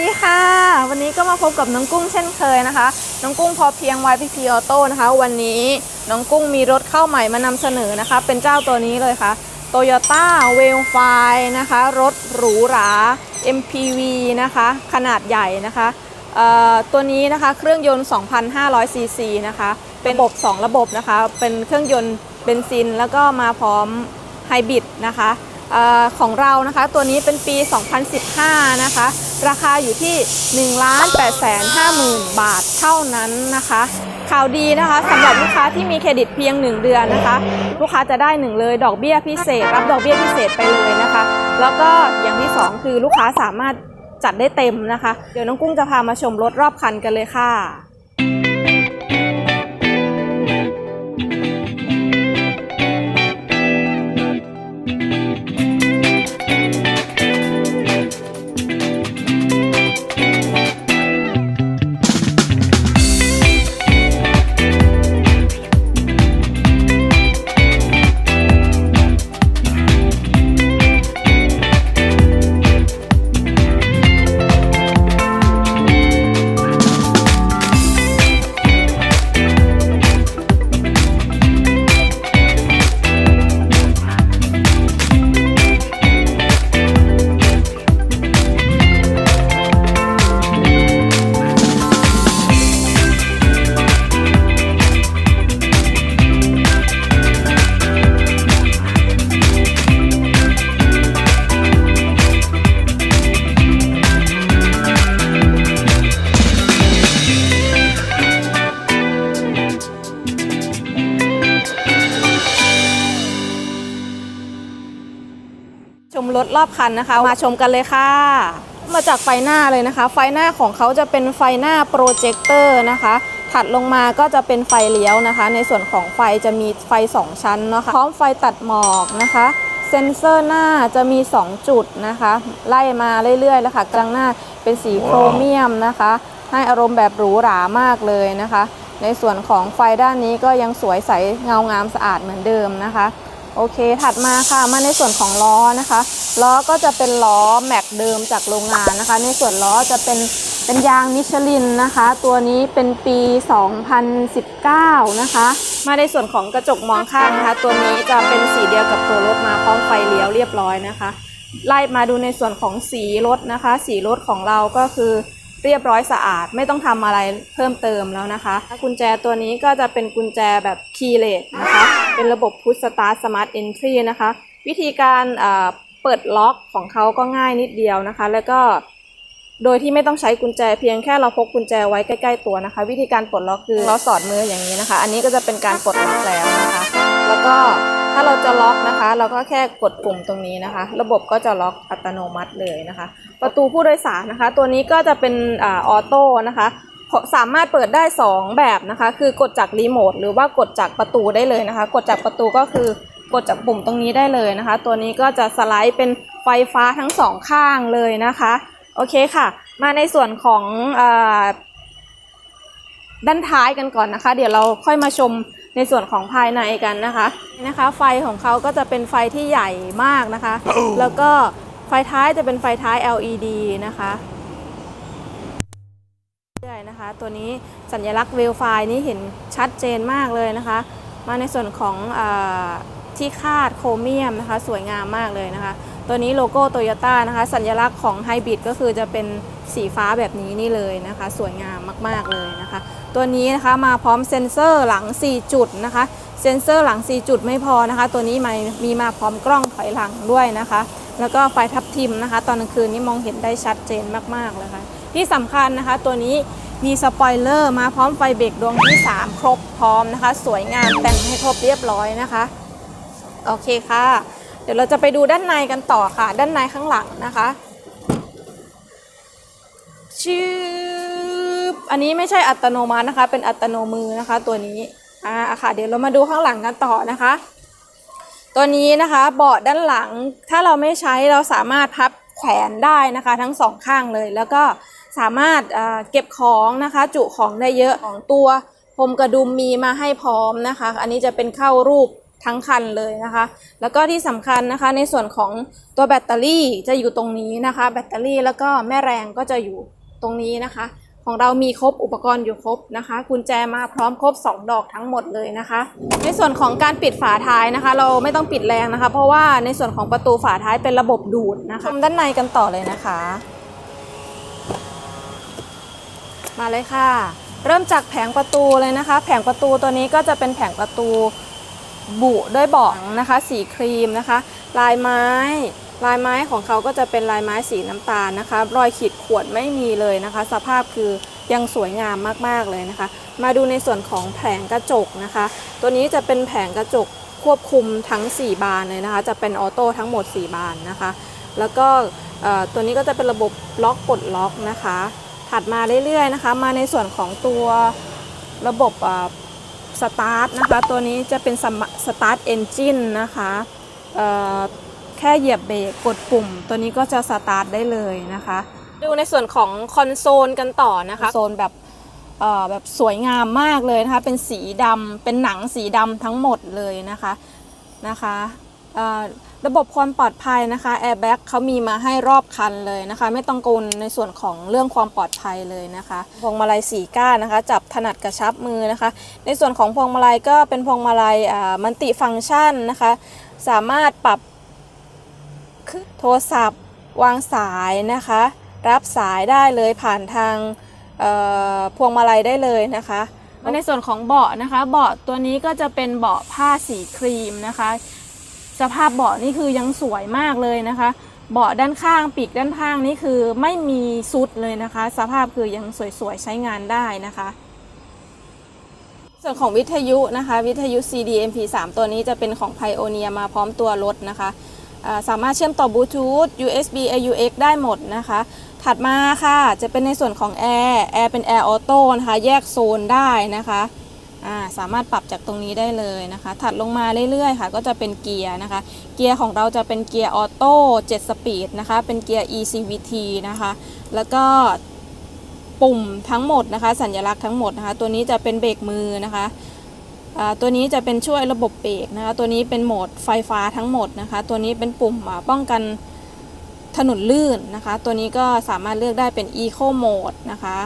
ดีค่ะ วันนี้ก็มาพบกับน้องกุ้งเช่นเคยนะคะ น้องกุ้งพอเพียง YPP Auto นะคะ วันนี้น้องกุ้งมีรถเข้าใหม่มานำเสนอนะคะ เป็นเจ้าตัวนี้เลยค่ะ Toyota w a l f i นะคะ รถหรูหรา MPV นะคะ ขนาดใหญ่นะคะตัวนี้นะคะเครื่องยนต์ 2,500ซีซีนะคะ เป็นระบบ 2 ระบบนะคะ เป็นเครื่องยนต์เบนซิน แล้วก็มาพร้อมไฮบริดนะคะ อของเรานะคะ ตัวนี้เป็นปี 2015 นะคะ ราคาอยู่ที่ 1 8 5 0 0 0 0 บาทเท่านั้นนะคะ ข่าวดีนะคะสำหรับลูกค้าที่มีเครดิตเพียง 1 เดือนนะคะ ลูกค้าจะได้หนึ่งเลยดอกเบี้ยพิเศษ รับดอกเบี้ยพิเศษไปเลยนะคะ แล้วก็อย่างที่ 2 คือลูกค้าสามารถจัดได้เต็มนะคะ เดี๋ยวน้องกุ้งจะพามาชมรถรอบคันกันเลยค่ะ ชมรถรอบคันนะคะ มาชมกันเลยค่ะ มาจากไฟหน้าเลยนะคะ ไฟหน้าของเขาจะเป็นไฟหน้าโปรเจคเตอร์นะคะ ถัดลงมาก็จะเป็นไฟเลี้ยวนะคะ ในส่วนของไฟจะมีไฟ 2 ชั้นนะคะพร้อมไฟตัดหมอกนะคะเซ็นเซอร์หน้าจะมี 2 จุดนะคะ ไล่มาเรื่อยๆแล้วค่ะกลางหน้าเป็นสีโครเมียมนะคะ ให้อารมณ์แบบหรูหรามากเลยนะคะ ในส่วนของไฟด้านนี้ก็ยังสวยใสเงางามสะอาดเหมือนเดิมนะคะ โอเค ถัดมาค่ะ มาในส่วนของล้อนะคะ ล้อก็จะเป็นล้อแม็กเดิมจากโรงงานนะคะ ในส่วนล้อจะเป็นเป็นยางมิชลินนะคะ ตัวนี้เป็นปี 2019 นะคะ มาในส่วนของกระจกมองข้างนะคะ ตัวนี้จะเป็นสีเดียวกับตัวรถมาพร้อมไฟเลี้ยวเรียบร้อยนะคะ ไล่มาดูในส่วนของสีรถนะคะ สีรถของเราก็คือ เรียบร้อยสะอาดไม่ต้องทำอะไรเพิ่มเติมแล้วนะคะ กุญแจตัวนี้ก็จะเป็นกุญแจแบบคีย์เลสนะคะ เป็นระบบพุชสตาร์ทสมาร์ทเอนทรีนะคะ วิธีการเอ่อเปิดล็อกของเขาก็ง่ายนิดเดียวนะคะ แล้วก็โดยที่ไม่ต้องใช้กุญแจเพียงแค่เราพกกุญแจไว้ใกล้ ๆ ตัวนะคะ วิธีการปลดล็อกคือเราสอดมืออย่างนี้นะคะ อันนี้ก็จะเป็นการปลดล็อกแล้วนะคะ แล้วก็ ถ้าเราจะล็อกนะคะ เราก็แค่กดปุ่มตรงนี้นะคะ ระบบก็จะล็อกอัตโนมัติเลยนะคะ ประตูผู้โดยสารนะคะ ตัวนี้ก็จะเป็นอาออโต้นะคะสามารถเปิดได้ 2 แบบนะคะ คือกดจากรีโมทหรือว่ากดจากประตูได้เลยนะคะ กดจากประตูก็คือกดจากปุ่มตรงนี้ได้เลยนะคะ ตัวนี้ก็จะสไลด์เป็นไฟฟ้าทั้งสองข้างเลยนะคะ โอเคค่ะ มาในส่วนของอด้านท้ายกันก่อนนะคะ เดี๋ยวเราค่อยมาชม ในส่วนของภายในกันนะคะนี่นะคะ ไฟของเขาก็จะเป็นไฟที่ใหญ่มากนะคะ แล้วก็ไฟท้ายจะเป็นไฟท้าย LED นะคะเรื่อยนะคะ ตัวนี้สัญลักษณ์เวลไฟนี้เห็นชัดเจนมากเลยนะคะ มาในส่วนของอาที่คาดโครเมียมนะคะ สวยงามมากเลยนะคะ ตัวนี้โลโก้โตโยต้านะคะ สัญลักษณ์ของไฮบริดก็คือจะเป็น สีฟ้าแบบนี้นี่เลยนะคะ สวยงามมากๆเลยนะคะ ตัวนี้นะคะมาพร้อมเซ็นเซอร์หลัง 4 จุดนะคะ เซ็นเซอร์หลัง 4 จุดไม่พอนะคะ ตัวนี้มีมีมาพร้อมกล้องถอยหลังด้วยนะคะ แล้วก็ไฟทับทิมนะคะ ตอนกลางคืนนี้มองเห็นได้ชัดเจนมากๆเลยค่ะที่สำคัญนะคะ ตัวนี้มีสปอยเลอร์มาพร้อมไฟเบรกดวงที่ 3 ครบพร้อมนะคะ สวยงามแต่งให้ครบเรียบร้อยนะคะ โอเคค่ะ เดี๋ยวเราจะไปดูด้านในกันต่อค่ะ ด้านในข้างหลังนะคะ ชืบอันนี้ไม่ใช่อัตโนมัตินะคะ เป็นอัตโนมือนะคะ ตัวนี้อ่าค่ะ เดี๋ยวเรามาดูข้างหลังกันต่อนะคะ ตัวนี้นะคะเบาะด้านหลังถ้าเราไม่ใช้เราสามารถพับแขวนได้นะคะ ทั้งสองข้างเลย แล้วก็สามารถเอ่อเก็บของนะคะ จุของได้เยอะของตัวพรมกระดุมมีมาให้พร้อมนะคะ อันนี้จะเป็นเข้ารูปทั้งคันเลยนะคะ แล้วก็ที่สำคัญนะคะในส่วนของตัวแบตเตอรี่จะอยู่ตรงนี้นะคะ แบตเตอรี่แล้วก็แม่แรงก็จะอยู่ ตรงนี้นะคะ ของเรามีครบอุปกรณ์อยู่ครบนะคะ กุญแจมาพร้อมครบ 2 ดอกทั้งหมดเลยนะคะ ในส่วนของการปิดฝาท้ายนะคะ เราไม่ต้องปิดแรงนะคะ เพราะว่าในส่วนของประตูฝาท้ายเป็นระบบดูดนะคะชมด้านในกันต่อเลยนะคะ มาเลยค่ะ เริ่มจากแผงประตูเลยนะคะ แผงประตูตัวนี้ก็จะเป็นแผงประตูบุด้วยเบาะนะคะ สีครีมนะคะ ลายไม้ ลายไม้ของเขาก็จะเป็นลายไม้สีน้ำตาลนะคะ รอยขีดข่วนไม่มีเลยนะคะ สภาพคือยังสวยงามมากๆเลยนะคะ มาดูในส่วนของแผงกระจกนะคะ ตัวนี้จะเป็นแผงกระจกควบคุมทั้ง 4 บานเลยนะคะ จะเป็นออโต้ทั้งหมด 4 บานนะคะ แล้วก็ตัวนี้ก็จะเป็นระบบล็อกปลดล็อกนะคะ ถัดมาเรื่อยๆนะคะ มาในส่วนของตัวระบบสตาร์ทนะคะ ตัวนี้จะเป็นสตาร์ทเอนจินนะคะ แค่เหยียบเบรกกดปุ่ม ตัวนี้ก็จะสตาร์ทได้เลยนะคะ ดูในส่วนของคอนโซลกันต่อนะคะโซนแบบเอ่อแบบสวยงามมากเลยนะคะ เป็นสีดำเป็นหนังสีดำทั้งหมดเลยนะคะนะคะเอ่อระบบความปลอดภัยนะคะแอร์แบ็กเขามีมาให้รอบคันเลยนะคะ ไม่ต้องกังวลในส่วนของเรื่องความปลอดภัยเลยนะคะพวงมาลัยสีก้านนะคะ จับถนัดกระชับมือนะคะ ในส่วนของพวงมาลัยก็เป็นพวงมาลัยมันติฟังก์ชันนะคะ สามารถปรับ โทรศัพท์ วางสายนะคะ รับสายได้เลยผ่านทางเอ่อพวงมาลัยได้เลยนะคะในส่วนของเบาะนะคะ เบาะตัวนี้ก็จะเป็นเบาะผ้าสีครีมนะคะ สภาพเบาะนี่คือยังสวยมากเลยนะคะ เบาะด้านข้างปีกด้านข้างนี่คือไม่มีซุดเลยนะคะ สภาพคือยังสวยๆใช้งานได้นะคะ ส่วนของวิทยุนะคะ วิทยุ CD MP3 ตัวนี้จะเป็นของ Pioneer มาพร้อมตัวรถนะคะอ่า สามารถเชื่อมต่อบลูทูธ USB AUX ได้หมดนะคะ ถัดมาค่ะจะเป็นในส่วนของแอร์แอร์เป็นแอร์ออโต้นะคะแยกโซนได้นะคะาสามารถปรับจากตรงนี้ได้เลยนะคะ ถัดลงมาเรื่อยๆ ค่ะก็จะเป็นเกียร์นะคะ เกียร์ของเราจะเป็นเกียร์ออโต้7สปีดนะคะ เป็นเกียร์ ECVT นะคะ แล้วก็ปุ่มทั้งหมดนะคะ สัญลักษณ์ทั้งหมดนะคะ ตัวนี้จะเป็นเบรกมือนะคะ ตัวนี้จะเป็นช่วยระบบเบรกนะคะ ตัวนี้เป็นโหมดไฟฟ้าทั้งหมดนะคะ ตัวนี้เป็นปุ่มป้องกันถนนลื่นนะคะ ตัวนี้ก็สามารถเลือกได้เป็น Eco Mode นะคะ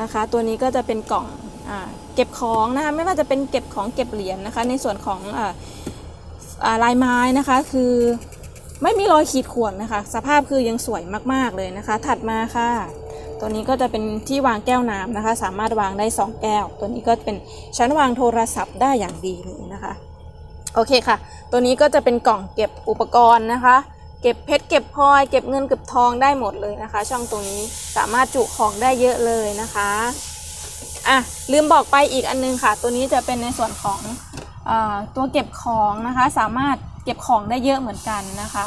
นะคะ ตัวนี้ก็จะเป็นกล่องอเก็บของนะคะไม่ว่าจะเป็นเก็บของเก็บเหรียญนะคะ ในส่วนของออลายไม้นะคะคือไม่มีรอยขีดข่วนนะคะ สภาพคือยังสวยมาก ๆ เลยนะคะ ถัดมาค่ะ ตัวนี้ก็จะเป็นที่วางแก้วน้ำนะคะ สามารถวางได้ 2 แก้ว ตัวนี้ก็เป็นชั้นวางโทรศัพท์ได้อย่างดีเลยนะคะ โอเคค่ะ ตัวนี้ก็จะเป็นกล่องเก็บอุปกรณ์นะคะ เก็บเพชรเก็บพลอย เก็บเงินเก็บทองได้หมดเลยนะคะ ช่องตรงนี้สามารถจุของได้เยอะเลยนะคะอะลืมบอกไปอีกอันนึงค่ะ ตัวนี้จะเป็นในส่วนของอตัวเก็บของนะคะ สามารถเก็บของได้เยอะเหมือนกันนะคะ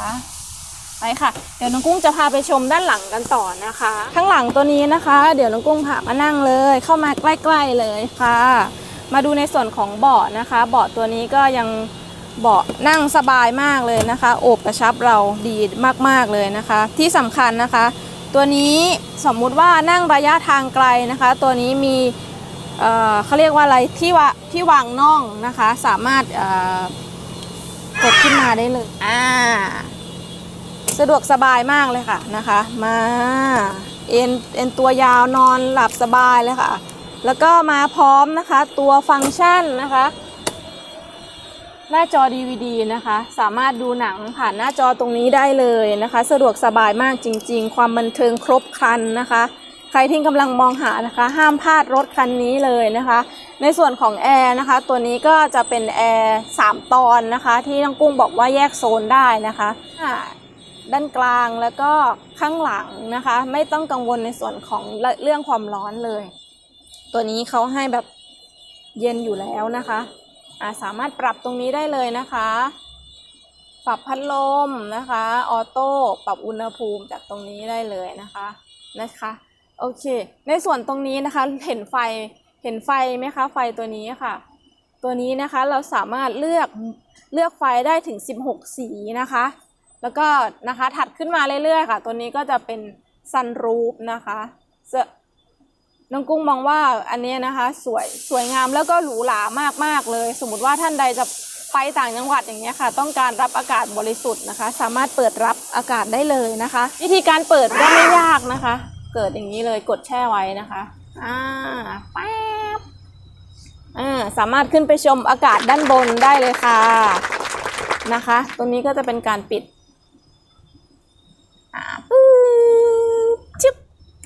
ไปค่ะ เดี๋ยวน้องกุ้งจะพาไปชมด้านหลังกันต่อนะคะ ข้างหลังตัวนี้นะคะ เดี๋ยวน้องกุ้งพามานั่งเลย เข้ามาใกล้ๆเลยค่ะ มาดูในส่วนของเบาะนะคะ เบาะตัวนี้ก็ยังเบาะนั่งสบายมากเลยนะคะ โอบกระชับเราดีมากๆเลยนะคะ ที่สำคัญนะคะ ตัวนี้สมมุติว่านั่งระยะทางไกลนะคะ ตัวนี้มีเเขาเรียกว่าอะไรที่วะที่วางน่องนะคะ สามารถกดขึ้นมาได้เลยอ่า สะดวกสบายมากเลยค่ะนะคะ มาเอ็นเอ็นตัวยาวนอนหลับสบายเลยค่ะ แล้วก็มาพร้อมนะคะ ตัวฟังก์ชันนะคะ หน้าจอ DVD นะคะ สามารถดูหนังผ่านหน้าจอตรงนี้ได้เลยนะคะ สะดวกสบายมากจริง ๆ ความบันเทิงครบครันนะคะ ใครที่กำลังมองหานะคะ ห้ามพลาดรถคันนี้เลยนะคะ ในส่วนของแอร์นะคะ ตัวนี้ก็จะเป็นแอร์3ตอนนะคะ ที่น้องกุ้งบอกว่าแยกโซนได้นะคะอ่ ด้านกลางแล้วก็ข้างหลังนะคะ ไม่ต้องกังวลในส่วนของเรื่องความร้อนเลย ตัวนี้เขาให้แบบเย็นอยู่แล้วนะคะอาสามารถปรับตรงนี้ได้เลยนะคะ ปรับพัดลมนะคะ ออโต้ปรับอุณหภูมิจากตรงนี้ได้เลยนะคะนะคะโอเค ในส่วนตรงนี้นะคะเห็นไฟเห็นไฟไหมคะ ไฟตัวนี้ค่ะ ตัวนี้นะคะเราสามารถเลือกเลือกไฟได้ถึง 16 สีนะคะ แล้วก็นะคะถัดขึ้นมาเรื่อยๆค่ะ ตัวนี้ก็จะเป็นซันรูฟนะคะน้องกุ้งมองว่าอันนี้นะคะสวยสวยงามแล้วก็หรูหรามากๆเลย สมมติว่าท่านใดจะไปต่างจังหวัดอย่างเงี้ยค่ะ ต้องการรับอากาศบริสุทธิ์นะคะ สามารถเปิดรับอากาศได้เลยนะคะ วิธีการเปิดก็ไม่ยากนะคะ เกิดอย่างนี้เลยกดแช่ไว้นะคะอ่าแป๊บอ่าสามารถขึ้นไปชมอากาศด้านบนได้เลยค่ะนะคะตรงนี้ก็จะเป็นการปิด อ่าปึ๊บจึ๊บ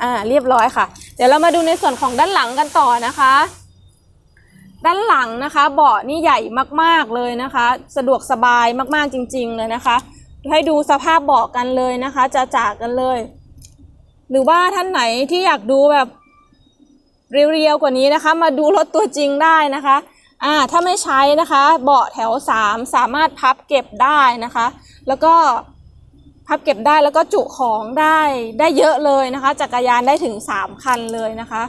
อ่าเรียบร้อยค่ะ เดี๋ยวเรามาดูในส่วนของด้านหลังกันต่อนะคะ ด้านหลังนะคะ เบาะนี่ใหญ่มากๆเลยนะคะ สะดวกสบายมากๆจริง ๆ เลยนะคะ ให้ดูสภาพเบาะกันเลยนะคะ จะจากกันเลย หรือว่าท่านไหนที่อยากดูแบบเรียวๆกว่านี้นะคะ มาดูรถตัวจริงได้นะคะอ่าถ้าไม่ใช้นะคะ เบาะแถว 3 สามารถพับเก็บได้นะคะ แล้วก็ พับเก็บได้แล้วก็จุของได้ได้เยอะเลยนะคะจักรยานได้ถึง 3 คันเลยนะคะ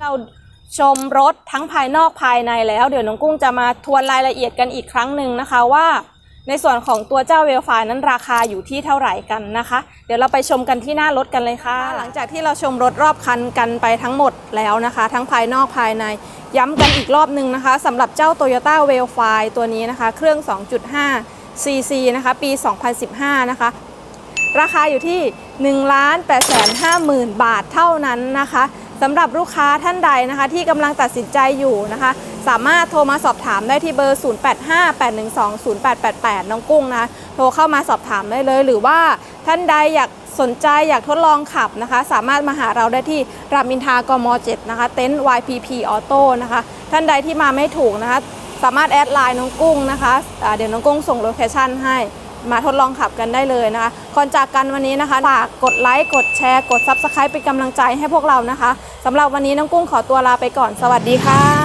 เราชมรถทั้งภายนอกภายในแล้ว เดี๋ยวน้องกุ้งจะมาทวนรายละเอียดกันอีกครั้งหนึ่งนะคะว่า ในส่วนของตัวเจ้าเวลไฟนั้นราคาอยู่ที่เท่าไหร่กันนะคะ เดี๋ยวเราไปชมกันที่หน้ารถกันเลยค่ะ หลังจากที่เราชมรถรอบคันกันไปทั้งหมดแล้วนะคะ ทั้งภายนอกภายใน ย้ำกันอีกรอบหนึ่งนะคะสำหรับเจ้า Toyota w e l f i ตัวนี้นะคะ เครื่อง 2.5 cc นะคะ ปี 2015 นะคะ ราคาอยู่ที่ 1 8 5 0 0 0 0 บาทเท่านั้นนะคะสำหรับลูกค้าท่านใดนะคะที่กำลังตัดสินใจอยู่นะคะ สามารถโทรมาสอบถามได้ที่เบอร์ 0858120888 น้องกุ้งนะโทรเข้ามาสอบถามได้เลย หรือว่าท่านใดอยากสนใจอยากทดลองขับนะคะ สามารถมาหาเราได้ที่รามอินทากม 7 นะคะ เต็นท์ YPP Auto นะคะ ท่านใดที่มาไม่ถูกนะคะ สามารถแอดไลน์น้องกุ้งนะคะอ่าเดี๋ยวน้องกุ้งส่งโลเคชั่นให้ มาทดลองขับกันได้เลยนะคะ ก่อนจากกันวันนี้นะคะฝากกดไลค์กดแชร์กด Subscribe เป็นกำลังใจให้พวกเรานะคะสำหรับวันนี้น้องกุ้งขอตัวลาไปก่อนสวัสดีค่ะ